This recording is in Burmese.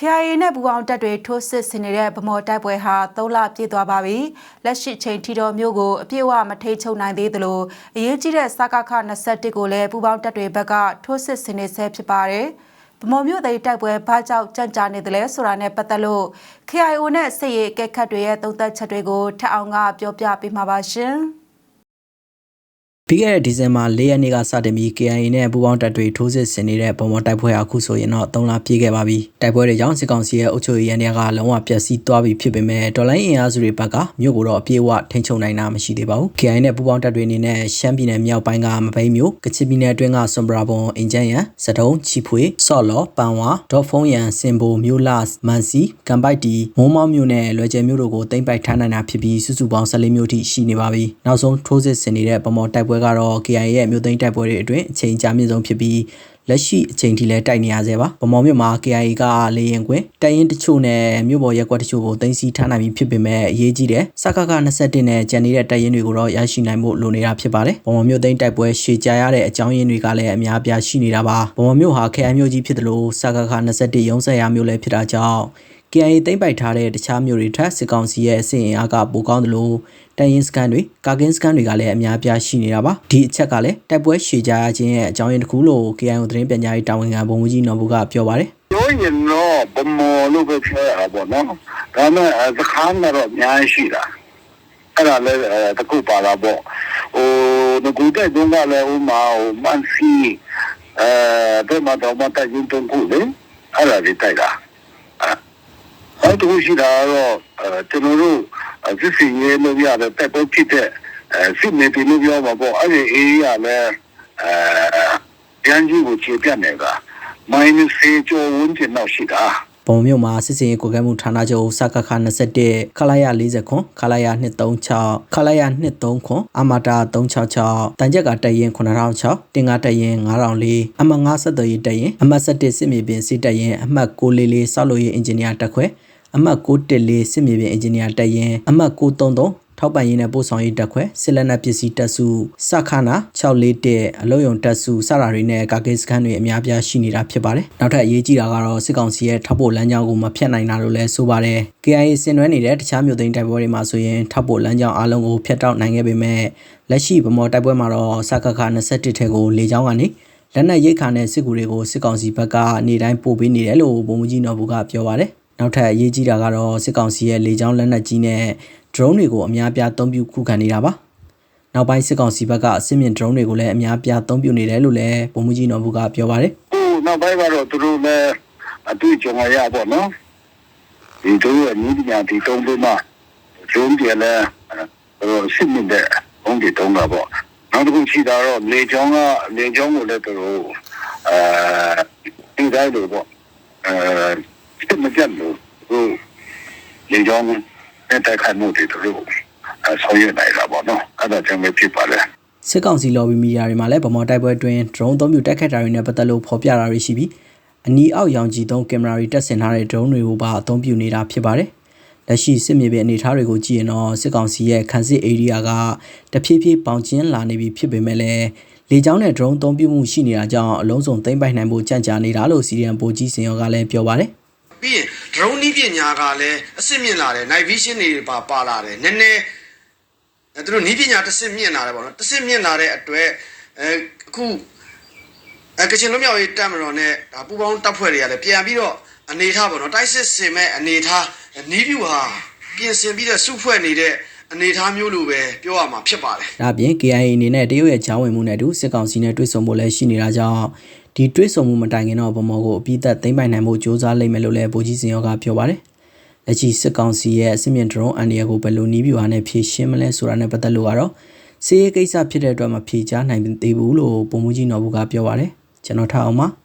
KIA နဲ့ပူးပေါင်းတပ်တွေထိုးစစ်ဆင်နေတဲ့ဗမော်တိုက်ပွဲဟာ3လပြည့်သွားပါပြီ။လက်ရှိချိန်ထိတော့မြို့ကိုအပြည့်အဝမထိချုပ်နိုင်သေးသလိုအရေးကြီးတဲ့စကခ21ကိုလည်းပူးပေါင်းတပ်တွေဘက်ကထိုးစစ်ဆင်နေဆဲဖြစ်ပါတယ်။ဗမော်မြို့သိမ်းတိုက်ပွဲဘာကြောင့်ကြန့်ကြာနေတယ်လဲဆိုတာနဲ့ပတ်သက်လို့ KIO နဲ့စစ်ရေးအကဲခတ်တွေရဲ့သုံးသပ်ချက်တွေကိုထပ်အောင်ကပြောပြပေးမှာပါရှင်။ ပြီးခဲ့တဲ့ဒီဇင်ဘာ၄ရက်နေ့ကစတင်ပြီး KIA နဲ့ပူးပေါင်းတပ်တွေထိုးစစ်ဆင်နေတဲ့ပုံပေါ်တိုက်ပွဲအခုဆိုရင်တော့3လပြည့်ခဲ့ပါပြီ။တိုက်ပွဲတွေကြောင့်စစ်ကောင်စီရဲ့အုပ်ချုပ်ရေးရန်တွေကလုံးဝပျက်စီးသွားပြီဖြစ်ပေမဲ့ဒေါ်လာအင်အားစုတွေဘက်ကမြို့ကိုတော့အပြည့်အဝထိန်းချုပ်နိုင်တာမရှိသေးပါဘူး။ KIA နဲ့ပူးပေါင်းတပ်တွေအနေနဲ့ရှမ်းပြည်နယ်မြောက်ပိုင်းကမဘိမ်းမြို့ကချင်ပြည်နယ်အတွင်းကဆွမ်ဘရာဘွန်အင်ဂျန်ရန်စတုံးချီဖွေဆော့လော်ပန်ဝါဒေါ်ဖုံးရန်စင်ဘိုမြို့လမန်စီကမ်ပိုက်တီမုံမောင်းမြို့နဲ့လွယ်ကျယ်မြို့တို့ကိုတိမ့်ပိုက်ထားနိုင်တာဖြစ်ပြီးစုစုပေါင်း14မြို့ထိရှိနေပါပြီ။နောက်ဆုံးထိုးစစ်ဆင်နေတဲ့ပုံပေါ်တိုက်ပွဲကတော့ KIA ရဲ့မြို့သိမ်းတိုက်ပွဲတွေအတွင်းအချိန်ကြာမြင့်ဆုံးဖြစ်ပြီးလက်ရှိအချိန်ထိလည်းတိုက်နေရဆဲပါ။ဗမော်မြို့မှာ KIA ကလေရင်ကွင်းတိုင်ရင်တချို့နဲ့မြို့ပေါ်ရက်ကွက်တချို့ကိုတင်စီထားနိုင်ပြီဖြစ်ပေမဲ့အရေးကြီးတဲ့စကက21နဲ့ကျန်နေတဲ့တိုင်ရင်တွေကိုတော့ရရှိနိုင်ဖို့လိုနေတာဖြစ်ပါတယ်။ဗမော်မြို့သိမ်းတိုက်ပွဲရှေ့ကြာရတဲ့အကြောင်းရင်းတွေကလည်းအများအပြားရှိနေတာပါ။ဗမော်မြို့ဟာ KIA မြို့ကြီးဖြစ်တယ်လို့စကက21ရုံးဆက်ရမြို့လည်းဖြစ်တာကြောင့် KIA သိမ့်ပိုက်ထားတဲ့တခြားမြို့တွေထက်စစ်ကောင်စီရဲ့အဆင့်အင်အားကပိုကောင်းသလိုတန်ရင်စကန်တွေကာကင်းစကန်တွေကလည်းအများပြားရှိနေတာပါဒီအချက်ကလည်းတိုက်ပွဲရှည်ကြရခြင်းရဲ့အကြောင်းရင်းတစ်ခုလို့ KIO သတင်းပြန်ကြားရေးတာဝန်ခံဗိုလ်မှူးကြီးနော်ဘူကပြောပါတယ်ပြောရင်တော့ဘမောလို့ပဲပြောရတာပေါ့နော်ဒါပေမဲ့သခန်းကတော့အများကြီးရှိတာအဲ့ဒါလည်းတခုပါလာပေါ့ဟိုငကူတဲ့တုန်းကလည်းဥမာဟိုမန်စီအဲဘယ်မှာတော့မတက်ရင်တုန်းခုလေအဲ့ဒါလေးတိုက်တာ အဲ့တူရှိတာတော့ကျွန်တော်တို့စစ်စင်ရေးလို့ရတဲ့တက်ပေါ်ဖြစ်တဲ့စစ်နေပြီလို့ပြောမှာပေါ့အဲ့ဒီ area လည်းအဲရန်ကြီးကိုခြေပြတ်နေတာ minus 4ကျော်ဝန်းကျင်တော့ရှိတာပုံမြို့မှာစစ်စင်ရေးကိုကဲမှုဌာနချုပ်စကခ21ခလာရ40ခွန်ခလာရ236ခလာရ23ခွန်အမတာ366တန်ကြက်ကတရင်9006တင်ကားတရင်9004အမ9ဆက်သွယ်ရေးတရင်အမ17စစ်မြေပြင်စစ်တရင်အမှတ်644ဆောက်လုပ်ရေးအင်ဂျင်နီယာတက်ခွဲ အမှတ်614စစ်မြေပြင်အင်ဂျင်နီယာတက်ရင်အမှတ်933ထောက်ပံ့ရေးနဲ့ပို့ဆောင်ရေးတက်ခွဲစစ်လက်နက်ပစ္စည်းတက်စုစခနာ641အလုံးယုံတက်စုစတာတွေနဲ့ကာကေးစခန်းတွေအများပြားရှိနေတာဖြစ်ပါတယ်။နောက်ထပ်အရေးကြီးတာကတော့စစ်ကောင်စီရဲ့ထောက်ပို့လမ်းကြောင်းကိုမဖြတ်နိုင်တာလို့လည်းဆိုပါတယ်။ KIA ဆင်နွှဲနေတဲ့တခြားမြို့သိမ်းတိုက်ပွဲတွေမှာဆိုရင်ထောက်ပို့လမ်းကြောင်းအလုံးကိုဖျက်တောက်နိုင်ခဲ့ပေမဲ့လက်ရှိဗမော်တိုက်ပွဲမှာတော့စကခ21ထဲကိုလေကြောင်းကနေလက်နက်ရိတ်ခါနဲ့စစ်ကူတွေကိုစစ်ကောင်စီဘက်ကနေတိုင်းပို့ပေးနေတယ်လို့ဗိုလ်မှူးကြီးနော်ဘူကပြောပါတယ်။ နောက်ထပ်အရေးကြီးတာကတော့စစ်ကောင်စီရဲ့လေကြောင်းလက်နက်ကြီးနဲ့ drone တွေကိုအများပြားအသုံးပြုခုခံနေတာပါ။နောက်ပိုင်းစစ်ကောင်စီဘက်ကအစစ်မြင့် drone တွေကိုလည်းအများပြားအသုံးပြုနေတယ်လို့လည်းဗိုလ်မှူးကြီးနော်ဘူကပြောပါတယ်ဟိုနောက်ပိုင်းကတော့သူတို့လည်းအတွေ့အကြုံရပေါ့နော်ဒီတို့ရဲ့ညီပညာဒီတုံးလို့မှကျုံးပြလဲဟိုစစ်မြင့်တဲ့ဘုံဒီတုံးတာပေါ့နောက်တစ်ခုရှိတာတော့လေချောင်းကလေချောင်းကိုလည်းသူတို့အဲဒီတိုင်းလို့ပေါ့အဲ စစ်မကြက်လို့ဟိုလေချောင်းနဲ့တိုက်ခိုက်မှုတွေသူတို့ဆောင်ရွက်နိုင်တာပေါ့နော်အဲ့ဒါကြောင့်ပဲဖြစ်ပါလေစစ်ကောင်စီ lobby media တွေမှာလည်းဗမာတိုက်ပွဲအတွင်း drone အသုံးပြုတိုက်ခိုက်တာတွေနဲ့ပတ်သက်လို့ဖော်ပြတာတွေရှိပြီးအနီးအောက်ရောင်ခြည်သုံးကင်မရာတွေတက်ဆင်ထားတဲ့ drone တွေကိုပါအသုံးပြုနေတာဖြစ်ပါတယ်။လက်ရှိစစ်မြေပြင်အနေအထားတွေကိုကြည့်ရင်တော့စစ်ကောင်စီရဲ့ခန်းစစ် area ကတဖြည်းဖြည်းပေါင်ကျင်းလာနေပြီဖြစ်ပေမဲ့လည်းလေကြောင်းနဲ့ drone အသုံးပြုမှုရှိနေတာကြောင့်အလုံးစုံသိမ့်ပိုက်နိုင်ဖို့ကြံ့ကြာနေတာလို့စီရီယန်ပိုကြီးစင်ရောကလည်းပြောပါတယ်။ ပြီးရင် drone နည်းပညာကလည်းအစစ်မြင့်လာတယ် night vision တွေပါပါလာတယ်နည်းနည်းအဲသူတို့နည်းပညာတစ်စစ်မြင့်လာတယ်ပေါ့နော်တစ်စစ်မြင့်လာတဲ့အတွက်အဲအခုအဲကချင်လွတ်မြောက်ရေးတပ်မတော်နဲ့ဒါပူပေါင်းတပ်ဖွဲ့တွေကလည်းပြန်ပြီးတော့အနေထားပေါ့နော်တိုက်စစ်စင်မဲ့အနေထားနီးပြူဟာပြင်ဆင်ပြီးတဲ့စုဖွဲ့နေတဲ့အနေထားမျိုးလိုပဲပြောရမှာဖြစ်ပါတယ်ဒါအပြင် KIA အနေနဲ့တရုတ်ရဲ့ဂျောင်းဝင်မှုနဲ့အတူစစ်ကောင်စီနဲ့တွေ့ဆုံဖို့လည်းရှိနေတာကြောင့် ဒီတွေ့ဆုံမှုမတိုင်ခင်တော့ဗမော်ကိုအပိသက်သိမ့်ပိုင်နိုင်မှုစ조사လိမ့်မယ်လို့လည်းဗိုလ်ကြီးစင်ရောကပြောပါတယ်။လက်ရှိစစ်ကောင်စီရဲ့အစစ်မြင့် drone အန်ဒီယာကိုဘယ်လိုနီးပြူဟာနဲ့ဖြည့်ရှင်းမလဲဆိုတာနဲ့ပတ်သက်လို့ကတော့စီးရေးကိစ္စဖြစ်တဲ့အတွက်မဖြေချနိုင်သေးဘူးလို့ပုံမှုကြီးနော်ဘူးကပြောပါတယ်။ကျွန်တော်ထားအောင်ပါ။